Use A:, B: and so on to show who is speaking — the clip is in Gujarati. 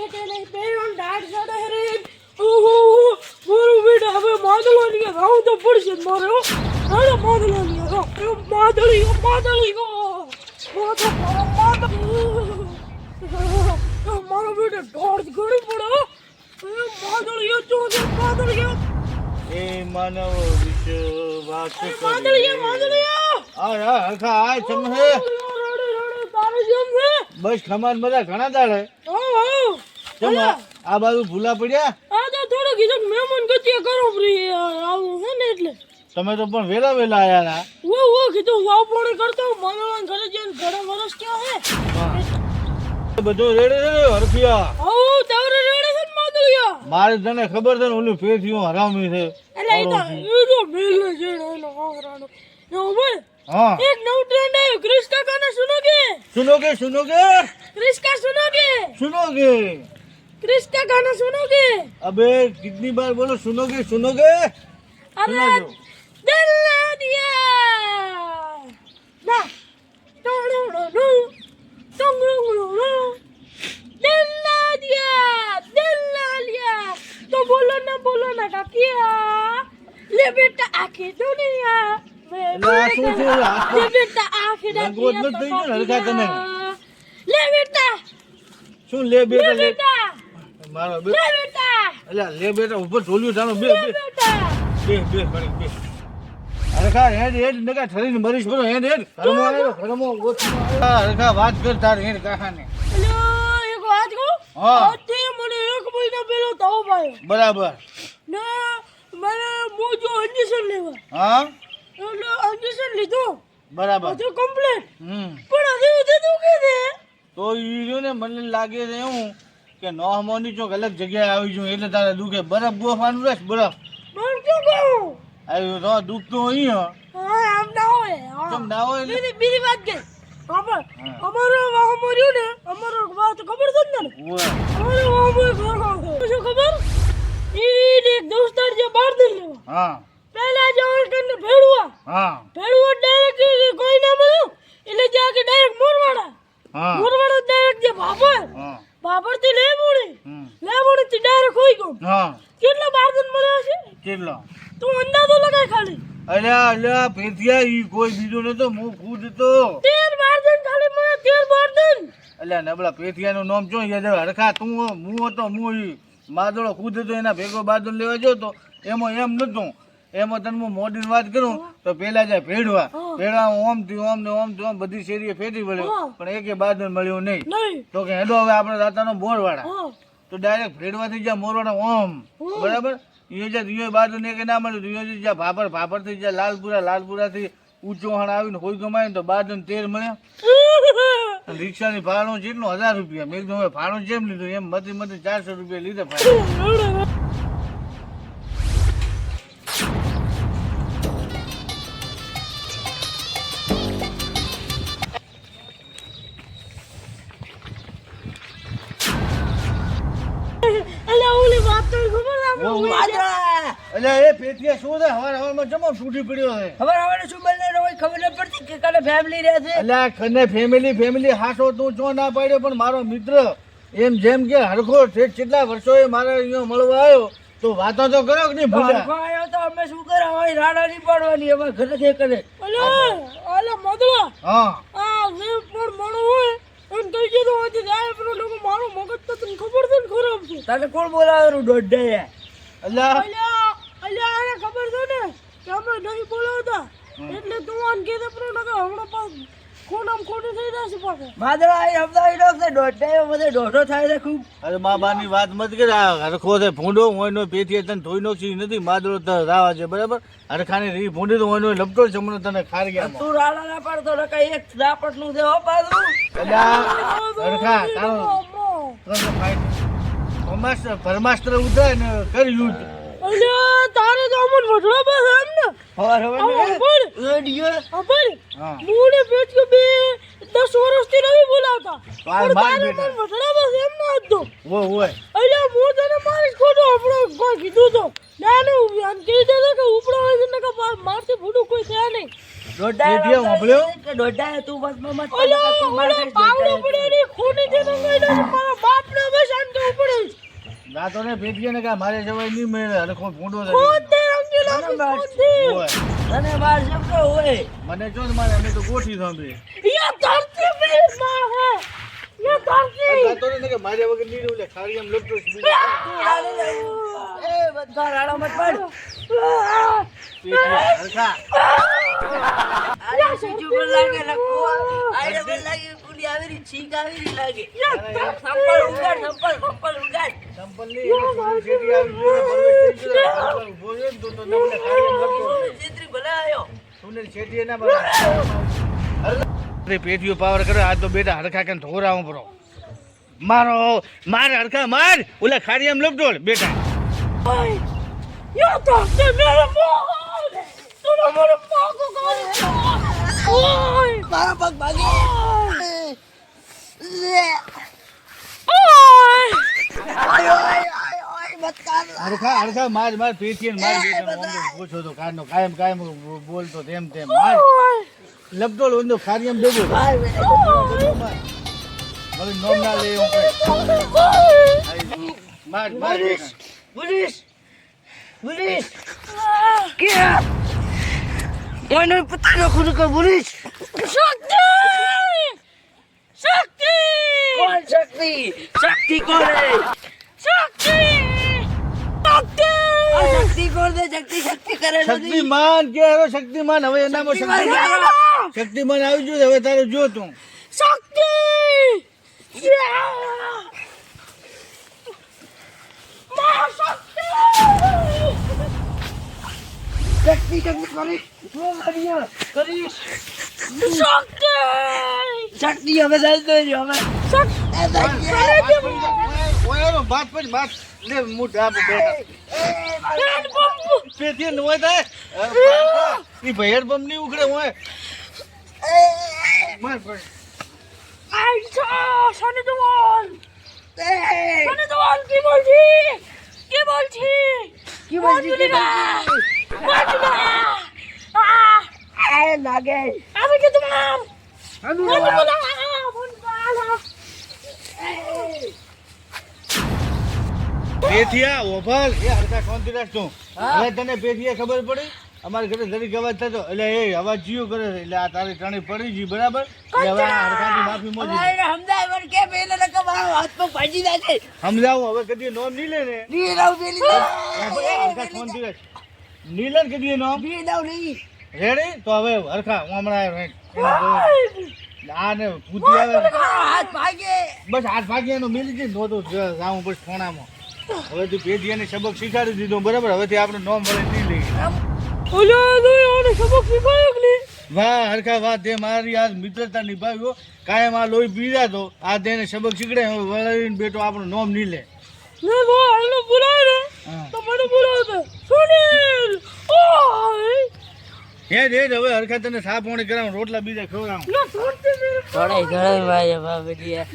A: એક એને પેરણ દાઢ ચડે રે ઓહો મારું બેટા હવે માદલો ની રાવ તો પડશે જ મારે હો હાલો માદલો ની રાવ એ માદળી ઓ માદળી ઓ માદો માદો મારો બેટા દોડ ઘણી પડે હો એ માદળી ઓ જો માદળી ઓ
B: એ માનવ વિશ્વાસ કરે.
A: માદળી માદળી
B: આ રા, હરખા આય ચમ હે.
A: રડે રડે તારે જેમ છે
B: બસ ખમાન બધા ઘણા દાડે
A: હો
B: આ બાજુ ભૂલા પડ્યા?
A: આ તો થોડું કીધું કે મહેમાન ગતિએ કરો પ્રી આવું હે ને એટલે.
B: તમે તો પણ વેલા વેલા આયા ના.
A: ઓ ઓ કીધું વાવ પાણી કરતો મંગળવાન ઘરે જઈને ઘણા વર્ષ ક્યાં હે
B: બધો રેડે રેડે હરફિયા
A: ઓ તારે રેડે છે ને
B: મારે તને ખબર છે ને ઓલું ફેરથી હરામી છે.
A: એટલે એ તો એ તો મેઘલે છે એનો આંગરાનો નો ભાઈ
B: હા.
A: એક નવું ટ્રેન્ડ આવ્યું ક્રિસ કાકાને સુનોગે
B: સુનોગે સુનોગે
A: ક્રિસ કા? સુનોગે
B: સુનોગે
A: ક્રિસ કાકાને સુનોગે
B: અબે કિતની બાર બોલો સુનોગે સુનोगे
A: અરે
B: સુનાજો.
A: દિલ ના દિયા ના ટોડોડો ટોંગળોડો દિલ ના દિયા દિલ ના લિયા તો બોલો ના બોલો ના કાકિયા લે બેટા આખી દુનિયા મેં
B: એટલે આ શું છે? આ
A: લે બેટા આખી
B: રંગવત નથી મારો બે
A: બેટા!
B: અલ્યા લે બેટા ઉપર ઢોલ્યું જાણો બે બે. બે બે ઘણી બે. અરે હેડ હેડ નકા ઠરીને મરીશ બરો હેડ હેડ. ઘરમો આવ્યો ઘરમો ગોતમાં આવ્યો. અરે કા વાત કર તાર હેડ કાકાને.
A: અલ્યા, એક વાત કહું?
B: હા.
A: તે મને એક મહિના પેલો તાવ આવ્યો.
B: બરાબર.
A: ના મને મોજો injection લેવા.
B: હા?
A: એટલે injection લીધું.
B: બરાબર.
A: બધું કમ્પ્લીટ
B: હમ.
A: પણ હજી તું છે?
B: તો ઈ ને મને લાગે છે એવું કે નોહમોની ચોક અલગ જગ્યાએ આવી છું એટલે તારે દુખે. બરફ ગોફવાનું રસ બરફ? આવ્યું તો દુઃખ તો અહીંયા
A: હા, આમ ના હોય.
B: ના
A: બીજી- બીજી વાત
B: કે.
A: અમારો વાહ રહ્યું ને, અમારો વાત ખબર છે ને અમારો વાહ મર્યો શું ખબર? ઈ ને એક દોસ્તાર જે બહાર દે લેવા.
B: હા.
A: પહેલા જે ઓળખન ને ભેળવા.
B: હા
A: ભેળવા ડાયરેક્ટ કોઈ ના મળ્યું એટલે જ્યાં કે ડાયરેક્ટ મોરવાડા.
B: હા.
A: મોરવાડા ડાયરેક્ટ જે ભાભર
B: હા.
A: ભાભરથી લેમુડી
B: લે
A: લેમુડી થી ડાયરેક્ટ હોઈ ગયો.
B: હા.
A: કેટલા બારદન મળ્યો છે
B: કેટલો?
A: તું અંદાજો લગાય ખાલી.
B: અલ્યા અલ્યા પેથિયા ઈ કોઈ બીજો નતો હું ખુદ તો.
A: તેર બારદન ખાલી મને તેર બારદન.
B: અલ્યા નબળા પેથિયાનું નામ જો યાદ હરખા તું હો, હતો હું ઈ માદળો ખુદ હતો એના ભેગો બાદલ લેવા જો તો એમાં એમ નતું. એમાં તને હું મોડી વાત કરું તો પેલા જાય ભેડવા. ભેડવા ઓમથી ઓમ ને ઓમથી ઓમ બધી શેરીએ ફેરી. વળ્યો. પણ એકે બાદ મળ્યું નહીં. તો કે હેડો હવે આપણે રાતાનો બોર
A: વાળા
B: તો ડાયરેક્ટ ફેડવાથી જ્યાં મોરવાડા ઓમ. બરાબર? યોજા જ્યાં દિયો બાજુ ને કે ના મળ્યું દિયો જ્યાં ભાપર ભાપરથી જ્યાં લાલપુરા લાલપુરા થી ઊંચો આવીને હોય ગમાય તો બાદ તેર મળ્યા. રિક્ષાની ભાડું જેટલું હજાર રૂપિયા. મેં હવે ભાડું જેમ લીધું એમ મતી મતી ચારસો રૂપિયા લીધા એટલે એ પેટીએ શું છે? હવાર હવારમાં જમો તૂટી પડ્યો છે?
C: ખબર હવે શું બને હોય ખબર ન પડતી કે કાલે ફેમિલી રહે છે.
B: એટલે કને ફેમિલી ફેમિલી હાસો તું ચો ના પાડ્યો પણ મારો મિત્ર એમ જેમ કે હરખો છે કેટલા વર્ષોએ મારે અહીંયા મળવા આવ્યો તો વાતો તો કરો કે નહીં ભૂલ્યા?
C: હરખો આવ્યો તો અમે શું કરે હવે રાડા નહીં પાડવાની હવે ઘરે જે કરે.
A: ઓલો ઓલો મદલા.
B: હા.
A: આ જે પણ મણો હોય એમ તો દીધું હોય તો જાય પણ લોકો મારું મગજ તો તને ખબર છે ને ખરાબ છે.
C: તને કોણ બોલાવેલું દોઢ
A: અલ્યા. અલ્યા આને ખબર છે ને? કે અમે નહીં બોલાવતા. એટલે તું આન કે પણ નકર હમણાં પાસ ખોટામ ખોટું થઈ જશે પાછું.
C: માદરા આઈ સમજાવી દો કે દોઢ બધે દોઢો થાય છે ખૂબ.
B: અરે મા બાની વાત મત કરે હરખો છે ભૂંડો હોય નો પેથી તને ધોઈ નોખી નથી માદરો તો રાવા છે બરાબર? હરખાની રી ભૂંડી તો હોય નો લપટો છે મને તને ખાર ગયા
C: તું રાડા ના પાડતો નકા એક દાપટનું છે હો પાછું.
B: હરખા તારો ફાઈટ ભરમાસ્ત્ર ભરમાસ્ત્ર ઉધાય ને કર યુદ્ધ
A: અલ્યા તારે તો અમન વઢડા બસ એમ ને?
C: હવાર હવાર
A: આવો
C: રેડિયો?
A: આ મૂળે પેટ કે બે દસ વર્ષથી નહીં બોલાવતા. પણ તારે બસ એમ ના હતો
B: ઓ હોય
A: અલ્યા હું તને મારી ખોટો આપણો કોઈ કીધું તો. ના ને આમ કહી દે કે ઉપડો હોય ને કે મારથી ભૂડું કોઈ થયા નહીં.
C: દોઢા તું બસ મત તું માર
A: પાવડો ખૂની જે તો ગઈ ને મારા બાપને હવે શાંતિ ઉપડે.
B: રાતોને ભેટીએ ને કે મારે જવાય નહીં મેળે. અને કોઈ ભૂંડો
C: મને
A: બાર જબકો
B: હોય? મને જો મારે અમે તો ગોઠી સાંભળી
A: યા ધરતી મે માં હે. યા
B: ધરતી. રાતોને ને કે મારે વગર નહીં રહે ખાલી એમ લપટો
C: એ બધા રાડા મત પડ. અરે સુજુ પર લાગે લખો. આરે પર લાગે કુલી આવી રી છીક આવી રી લાગે. સંપલ ઉગાડ સંપલ સંપલ ઉગાડ.
B: સંપલની જેટી આવી ઊભો છે તો તો તમને ખાલી લખો
C: જેત્રી ભલે આયો
B: સુનિલ શેઠી એના બરાબર પેટીઓ પાવર કરે આ તો બેટા હરખા કે ધોરાવું પરો મારો માર હરખા માર. ઓલા ખારી એમ લપડોળ બેટા.
A: યો તો તે મેરે મોહ અમારો પગ ઓય.
C: મારો પગ ભાગી.
B: માર માર પીઠી માર પૂછો તો કાયમ કાયમ બોલતો તેમ તેમ. માર. લગડોળ ઊંધો ખારી એમ
C: દેજો.
B: હવે નોમ ના લે માર માર
C: બોલીશ બોલીશ ময়নার
A: পুত্র খুনি
C: করে বলিস? শক্তি! শক্তি! কোন
A: শক্তি? শক্তি
C: করে। শক্তি! শক্তি! শক্তি করে শক্তি শক্তি করে
B: શક્તિમાન કે હવે શક્તિમાન હવે એનામાં
C: શક્તિમાન
B: શક્તિમાન આવી ગયું હવે તારે જો તું
C: શક્તિ શક્તિ શક્તિ
A: કરી
C: શક્તિ હવે ચાલતો રહ્યો હવે
B: ઓયાનો બાત પર બાત લે મોઢા પર પેથી નોય થાય ઈ ભેર બમની ઉકળે હોય માર પર
A: આઈ છો સની
C: દવાલ
A: સની દવાલ કી બોલજી કી બોલજી
C: કી બોલજી કી
A: બોલજી বলছি না আহ,
C: এ, লাগে
A: আমি কি তোমার
C: আমি
A: বলবো না বলবো না
B: પેથિયા ઓફર એ હરખા શાંતિ રાખ તું
C: હા.
B: હવે તને પેથિયા ખબર પડી અમારે ઘરે જરીક અવાજ થતો એટલે એ અવાજ જીયો કરે છે એટલે આ તારી ટણી પડી ગઈ બરાબર એટલે હવે આ હરખાથી માફી મોજી
C: હવે એને સમજાય મને કે પેલે ને કે મારો હાથ પગ ભાજી જાય છે
B: સમજાવું હવે કદી નોમ નહીં લે ને
C: ની રાવ પેલી ને.
B: હવે હરખા શાંતિ રાખ નીલન કદી નોમ
C: ની રાવ નહીં
B: રેડી તો હવે હરખા હમણાં આવ્યો, હેડ. આ ને ભૂતી આવે.
C: હાથ ભાગે?
B: બસ હાથ ભાગી એનો મિલી જઈને તો તો જાઉં બસ હવે તું પેઢીને સબક શીખાડી દીધો બરાબર? હવેથી આપણે નોમ વળે નહીં લઈએ
A: ઓલો તો સબક શીખવાયો કે
B: વાહ હરખા વાહ તે મારી આજ મિત્રતા નિભાવ્યો. કાયમ આ લોહી પીધા તો આ તેને સબક શીખડે હવે વળીને બેટો આપણું નોમ નહીં લે.
A: ને વો આને બોલાય ને તો મને બોલાવતો સુનિલ! ઓય!
B: હેડ દે હવે હરખા તને સાફ પોણી કરાવું રોટલા બીજા ખવડાવું.
C: થોડે ઘરે ભાઈ બાબરિયા